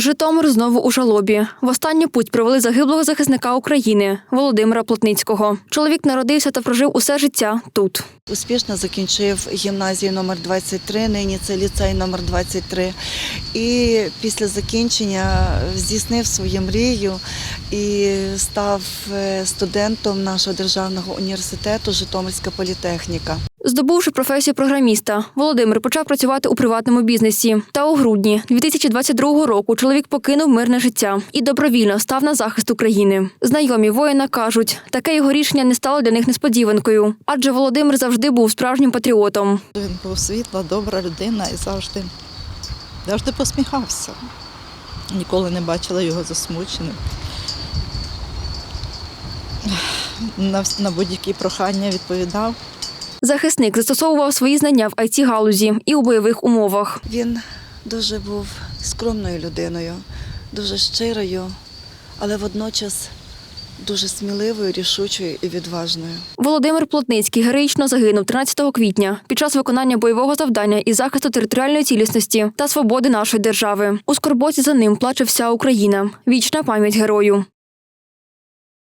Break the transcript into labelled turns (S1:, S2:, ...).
S1: Житомир знову у жалобі. В останню путь провели загиблого захисника України Володимира Плотницького. Чоловік народився та прожив усе життя тут.
S2: Успішно закінчив гімназію номер 23, нині це ліцей номер 23. І після закінчення здійснив свою мрію і став е, студентом нашого державного університету Житомирська політехніка.
S1: Здобувши професію програміста, Володимир почав працювати у приватному бізнесі. Та у грудні 2022 року чоловік покинув мирне життя і добровільно став на захист України. Знайомі воїна кажуть, таке його рішення не стало для них несподіванкою, адже Володимир завжди був справжнім патріотом.
S3: Він був світла, добра людина і завжди, завжди посміхався. Ніколи не бачила його засмученим. На, будь-які прохання відповідав.
S1: Захисник застосовував свої знання в it галузі і у бойових умовах.
S2: Він дуже був скромною людиною, дуже щирою, але водночас дуже сміливою, рішучою і відважною.
S1: Володимир Плотницький героїчно загинув 13 квітня під час виконання бойового завдання із захисту територіальної цілісності та свободи нашої держави. У скорботі за ним плаче вся Україна. Вічна пам'ять герою.